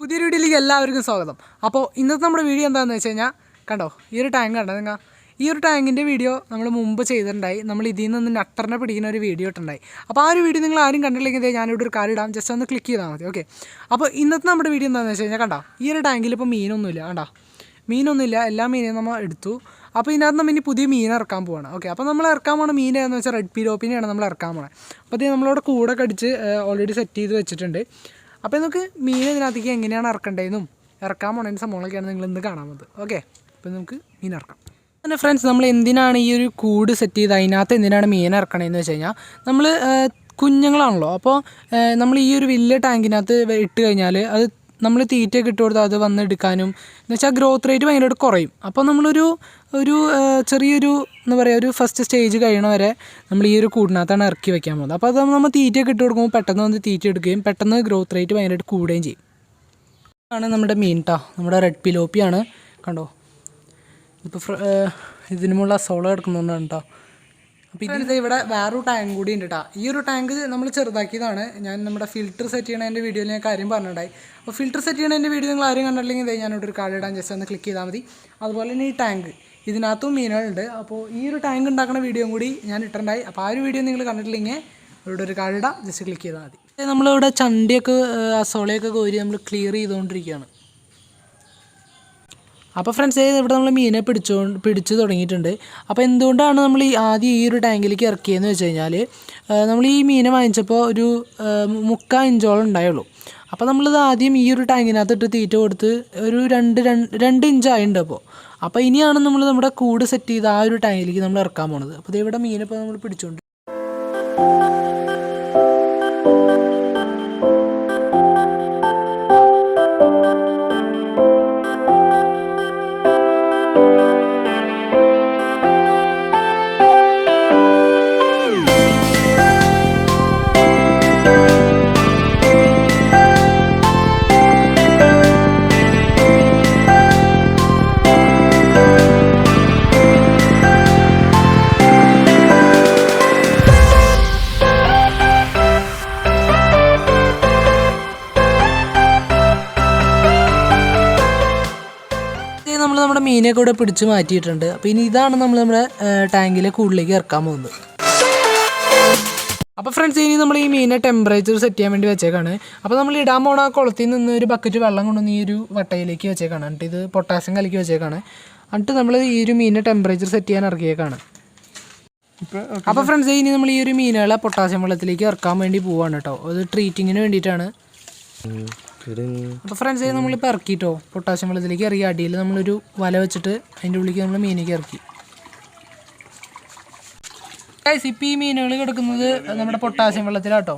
പുതിയൊരു വീഡിയോയിലേക്ക് എല്ലാവർക്കും സ്വാഗതം. അപ്പോൾ ഇന്നത്തെ നമ്മുടെ വീഡിയോ എന്താണെന്ന് വെച്ച് കഴിഞ്ഞാൽ കണ്ടോ ഈ ഒരു ടാങ്ക് കണ്ടോ നിങ്ങൾ? ഈ ഒരു ടാങ്കിന്റെ വീഡിയോ നമ്മൾ മുമ്പ് ചെയ്തിട്ടുണ്ടായി. നമ്മൾ ഇതിൽ നിന്ന് നട്ടറിനെ പിടിക്കുന്ന ഒരു വീഡിയോ ഇട്ടുണ്ടായി അപ്പോൾ ആ ഒരു വീഡിയോ നിങ്ങൾ ആരും കണ്ടില്ലെങ്കിൽ ഞാനിവിടെ ഒരു കാര്യം ഇടാം. ജസ്റ്റ് ഒന്ന് ക്ലിക്ക് ചെയ്താൽ മതി ഓക്കെ അപ്പോൾ ഇന്നത്തെ നമ്മുടെ വീഡിയോ എന്താണെന്ന് വെച്ച് കഴിഞ്ഞാൽ കണ്ടോ ഈ ഒരു ടാങ്കിൽ ഇപ്പോൾ മീനൊന്നുമില്ല കണ്ടോ? മീനൊന്നുമില്ല എല്ലാ മീനെയും നമ്മൾ എടുത്തു. അപ്പോൾ ഇതിനകത്ത് നമ്മൾ ഇനി പുതിയ മീൻ ഇറക്കാൻ പോവാണ് ഓക്കെ അപ്പോൾ നമ്മൾ ഇറക്കാൻ പോകുന്ന മീൻ ഏതെന്ന് വെച്ചാൽ റെഡ് പിലോപ്പിനെയാണ് നമ്മൾ ഇറക്കാൻ പോകുന്നത് അപ്പോൾ ഇത് നമ്മളവിടെ കൂടെ കടിച്ച് ഓൾറെഡി സെറ്റ് ചെയ്ത് വെച്ചിട്ടുണ്ട്. അപ്പോൾ നമുക്ക് മീൻ ഇതിനകത്തേക്ക് എങ്ങനെയാണ് ഇറക്കേണ്ടതെന്നും ഇറക്കാൻ പോണതിന് സംഭവങ്ങളൊക്കെയാണ് നിങ്ങൾ ഇന്ന് കാണാൻ പോകുന്നത് ഓക്കെ അപ്പോൾ നമുക്ക് മീൻ ഇറക്കാം പിന്നെ ഫ്രണ്ട്സ് നമ്മൾ എന്തിനാണ് ഈ ഒരു കൂട് സെറ്റ് ചെയ്ത് അതിനകത്ത് എന്തിനാണ് മീൻ ഇറക്കണതെന്ന് വെച്ച് കഴിഞ്ഞാൽ നമ്മൾ കുഞ്ഞുങ്ങളാണല്ലോ. അപ്പോൾ നമ്മൾ ഈ ഒരു വലിയ ടാങ്കിനകത്ത് ഇട്ട് കഴിഞ്ഞാൽ അത് നമ്മൾ തീറ്റയൊക്കെ ഇട്ട് കൊടുത്താൽ അത് വന്ന് എടുക്കാനും. എന്ന് വെച്ചാൽ ഗ്രോത്ത് റേറ്റ് ഭയങ്കരമായിട്ട് കുറയും. അപ്പോൾ നമ്മളൊരു ഒരു ചെറിയൊരു എന്താ പറയുക ഒരു ഫസ്റ്റ് സ്റ്റേജ് കഴിയണ വരെ നമ്മൾ ഈ ഒരു കൂടിനകത്താണ് ഇറക്കി വെക്കാൻ പോകുന്നത്. അപ്പോൾ അത് നമ്മൾ തീറ്റയൊക്കെ ഇട്ട് കൊടുക്കുമ്പോൾ പെട്ടെന്ന് വന്ന് തീറ്റ എടുക്കുകയും പെട്ടെന്ന് ഗ്രോത്ത് റേറ്റ് ഭയങ്കരമായിട്ട് കൂടുകയും ചെയ്യും. ആണ് നമ്മുടെ മീൻ ട്ടോ. നമ്മുടെ റെഡ് പിലോപ്പിയാണ് കണ്ടോ? ഇപ്പോൾ ഇതിനുമുള്ള സോള എടുക്കുന്നതുകൊണ്ടാണ് കേട്ടോ അപ്പോൾ ഇതിൽ ഇവിടെ വേറൊരു ടാങ്ക് കൂടി ഉണ്ട് കേട്ടോ ഈ ഒരു ടാങ്ക് നമ്മൾ ചെറുതാക്കിയതാണ്. ഞാൻ നമ്മുടെ ഫിൽറ്റർ സെറ്റ് ചെയ്യണതിന്റെ വീഡിയോയിൽ ഞാൻ കാര്യം പറഞ്ഞിട്ടുണ്ടായി. അപ്പോൾ ഫിൽറ്റർ സെറ്റ് ചെയ്യണതിന്റെ വീഡിയോ നിങ്ങൾ ആരും കണ്ടില്ലെങ്കിൽ ഇതേ ഞാനിവിടെ ഒരു കാർഡ് ഇടാൻ ജസ്റ്റ് ഒന്ന് ക്ലിക്ക് ചെയ്താൽ മതി. അതുപോലെ തന്നെ ഈ ടാങ്ക് ഇതിനകത്തും മീനുകളുണ്ട് അപ്പോൾ ഈ ഒരു ടാങ്ക് ഉണ്ടാക്കുന്ന വീഡിയോയും കൂടി ഞാൻ ഇട്ടിട്ടുണ്ടായി. അപ്പോൾ ആ ഒരു വീഡിയോ നിങ്ങൾ കണ്ടിട്ടില്ലെങ്കിൽ ഇവിടെ ഒരു കാർഡ് ഇടാം. ജസ്റ്റ് ക്ലിക്ക് ചെയ്താൽ മതി. നമ്മളിവിടെ ചണ്ടിയൊക്കെ സോളയൊക്കെ കോരി നമ്മൾ ക്ലിയർ ചെയ്തുകൊണ്ടിരിക്കുകയാണ്. അപ്പോൾ ഫ്രണ്ട്സ് ഇവിടെ നമ്മൾ മീനെ പിടിച്ചോ പിടിച്ചു തുടങ്ങിയിട്ടുണ്ട്. അപ്പോൾ എന്തുകൊണ്ടാണ് നമ്മൾ ഈ ആദ്യം ഈ ഒരു ടാങ്കിലേക്ക് ഇറക്കിയതെന്ന് വെച്ച് കഴിഞ്ഞാൽ നമ്മൾ ഈ മീനെ വാങ്ങിച്ചപ്പോൾ ഒരു മുക്കാൽ ഇഞ്ചോളം ഉണ്ടായുള്ളൂ. അപ്പോൾ നമ്മളിത് ആദ്യം ഈ ഒരു ടാങ്കിനകത്ത് ഇട്ട് തീറ്റ കൊടുത്ത് ഒരു രണ്ട് രണ്ട് ഇഞ്ചായിട്ടുണ്ട് അപ്പോൾ അപ്പോൾ ഇനിയാണ് നമ്മൾ നമ്മുടെ കൂട് സെറ്റ് ചെയ്ത് ആ ഒരു ടാങ്കിലേക്ക് നമ്മൾ ഇറക്കാൻ പോണത്. അപ്പോൾ ദേ മീനെ ഇപ്പോൾ നമ്മൾ പിടിച്ചോണ്ട് നമ്മൾ നമ്മുടെ മീനൊക്കെ ഇവിടെ പിടിച്ച് മാറ്റിയിട്ടുണ്ട്. അപ്പോൾ ഇനി ഇതാണ് നമ്മൾ നമ്മുടെ ടാങ്കിലെ കൂടുതലേക്ക് ഇറക്കാൻ പോകുന്നത്. അപ്പോൾ ഫ്രണ്ട്സ് ഇനി നമ്മൾ ഈ മീനെ ടെമ്പറേച്ചർ സെറ്റ് ചെയ്യാൻ വേണ്ടി വെച്ചേക്കാണ്. അപ്പോൾ നമ്മൾ ഇടാൻ പോണ കുളത്തിൽ നിന്ന് ഒരു ബക്കറ്റ് വെള്ളം കൊണ്ടുവന്ന് ഈ ഒരു വട്ടയിലേക്ക് വെച്ചേക്കാണ്. എന്നിട്ട് ഇത് പൊട്ടാസ്യം കലക്കി വെച്ചേക്കാണ്. എന്നിട്ട് നമ്മൾ ഈ ഒരു മീനെ ടെമ്പറേച്ചർ സെറ്റ് ചെയ്യാൻ ഇറക്കിയേക്കാണ്. അപ്പോൾ ഫ്രണ്ട്സ് ഇനി നമ്മൾ ഈ ഒരു മീനുകളെ പൊട്ടാസ്യം വെള്ളത്തിലേക്ക് ഇറക്കാൻ വേണ്ടി പോവാണ് കേട്ടോ. അത് ട്രീറ്റിങ്ങിന് വേണ്ടിയിട്ടാണ്. അപ്പോൾ ഫ്രണ്ട്സ് നമ്മളിപ്പോൾ ഇറക്കിട്ടോ? പൊട്ടാസ്യം വെള്ളത്തിലേക്ക് ഇറക്കി അടിയിൽ നമ്മളൊരു വല വെച്ചിട്ട് അതിന്റെ ഉള്ളിലേക്ക് നമ്മൾ മീനേക്ക് ഇറക്കി. ഇപ്പൊ ഈ മീനുകൾ കിടക്കുന്നത് നമ്മുടെ പൊട്ടാസ്യം വെള്ളത്തിലാട്ടോ.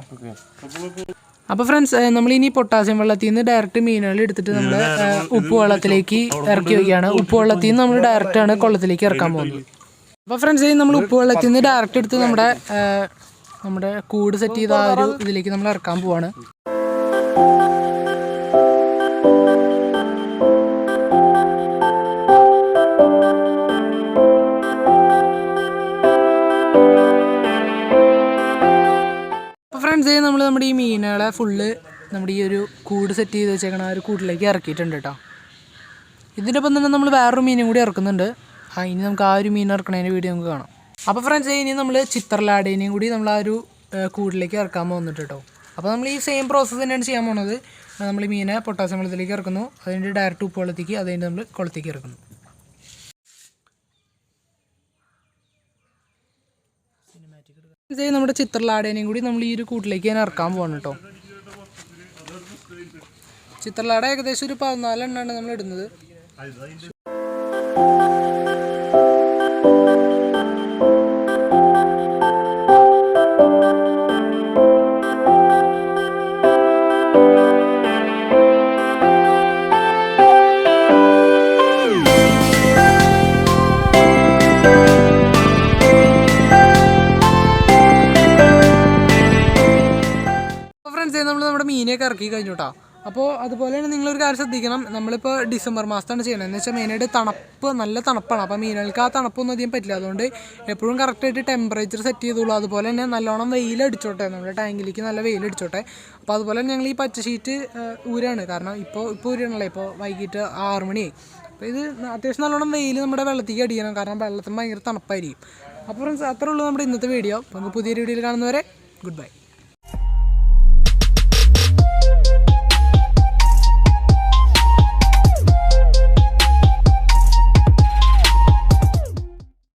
അപ്പോൾ ഫ്രണ്ട്സ് നമ്മൾ ഇനി പൊട്ടാസ്യം വെള്ളത്തിൽ നിന്ന് ഡയറക്റ്റ് മീനുകൾ എടുത്തിട്ട് നമ്മൾ ഉപ്പ് വെള്ളത്തിലേക്ക് ഇറക്കി വയ്ക്കുകയാണ് ഉപ്പ് വെള്ളത്തിൽ നിന്ന് നമ്മൾ ഡയറക്റ്റ് ആണ് കൊള്ളത്തിലേക്ക് ഇറക്കാൻ പോകുന്നത്. അപ്പോൾ ഫ്രണ്ട്സ് നമ്മൾ ഉപ്പ് വെള്ളത്തിൽ നിന്ന് ഡയറക്റ്റ് എടുത്ത് നമ്മുടെ നമ്മുടെ കൂട് സെറ്റ് ചെയ്ത ആ ഒരു ഇതിലേക്ക് നമ്മൾ ഇറക്കാൻ പോവാണ്. ഫ്രണ്ട്സ് നമ്മൾ നമ്മുടെ ഈ മീനുകളെ ഫുള്ള് നമ്മുടെ ഈ ഒരു കൂട് സെറ്റ് ചെയ്ത് വെച്ചേക്കണ ആ ഒരു കൂട്ടിലേക്ക് ഇറക്കിയിട്ടുണ്ട് കേട്ടോ ഇതിന്റെ ഒപ്പം തന്നെ നമ്മൾ വേറൊരു മീനും കൂടി ഇറക്കുന്നുണ്ട്. ആ ഇനി നമുക്ക് ആ ഒരു മീൻ ഇറക്കണതിന്റെ വീഡിയോ നമുക്ക് കാണാം. അപ്പോൾ ഫ്രണ്ട്സ് ഇനി നമ്മൾ ചിത്രലാടേനെയും കൂടി നമ്മൾ ആ ഒരു കൂടിലേക്ക് ഇറക്കാൻ പോകുന്നുണ്ട് കേട്ടോ അപ്പോൾ നമ്മൾ ഈ സെയിം പ്രോസസ്സ് തന്നെയാണ് ചെയ്യാൻ പോകുന്നത് നമ്മൾ മീനെ പൊട്ടാസ്യം വെള്ളത്തിലേക്ക് ഇറക്കുന്നു. അതിന്റെ ഡയറക്റ്റ് ഉപ്പ് വെള്ളത്തേക്ക് അതിന്റെ നമ്മൾ കുളത്തേക്ക് ഇറക്കുന്നു. ഇത് നമ്മുടെ ചിത്രലാടേനെയും കൂടി നമ്മൾ ഈ ഒരു കൂട്ടിലേക്ക് ഞാൻ ഇറക്കാൻ പോകണം കേട്ടോ. ചിത്രലാട ഏകദേശം ഒരു പതിനാലെണ്ണാണ് നമ്മൾ ഇടുന്നത്. ഫ്രണ്ട്സ് നമ്മൾ നമ്മുടെ മീനെയൊക്കെ ഇറക്കി കഴിഞ്ഞു കേട്ടോ അപ്പോൾ അതുപോലെ തന്നെ നിങ്ങളൊരു കാര്യം ശ്രദ്ധിക്കണം. നമ്മളിപ്പോൾ ഡിസംബർ മാസത്താണ് ചെയ്യണത് എന്ന് വെച്ചാൽ മെയിനായിട്ട് തണുപ്പ് നല്ല തണുപ്പാണ്. അപ്പോൾ മീനുകൾക്ക് ആ തണുപ്പൊന്നും അധികം പറ്റില്ല. അതുകൊണ്ട് എപ്പോഴും കറക്റ്റായിട്ട് ടെമ്പറേച്ചർ സെറ്റ് ചെയ്തോളൂ. അതുപോലെ തന്നെ നല്ലോണം വെയിൽ അടിച്ചോട്ടെ നമ്മുടെ ടാങ്കിലേക്ക് നല്ല വെയിൽ അടിച്ചോട്ടെ അപ്പോൾ അതുപോലെ തന്നെ ഞങ്ങൾ ഈ പച്ച ഷീറ്റ് ഊരാണ്. കാരണം ഇപ്പോൾ ഇപ്പോൾ ഊരാണല്ലോ ഇപ്പോൾ വൈകിട്ട് ആറ് മണി. അപ്പോൾ ഇത് അത്യാവശ്യം നല്ലോണം വെയിൽ നമ്മുടെ വെള്ളത്തേക്ക് അടിക്കണം. കാരണം വെള്ളത്തിന് ഭയങ്കര തണുപ്പായിരിക്കും. അപ്പോൾ ഫ്രണ്ട്സ് അത്രേ ഉള്ളൂ നമ്മുടെ ഇന്നത്തെ വീഡിയോ നമുക്ക് പുതിയൊരു വീഡിയോയിൽ കാണുന്നവരെ ഗുഡ് ബൈ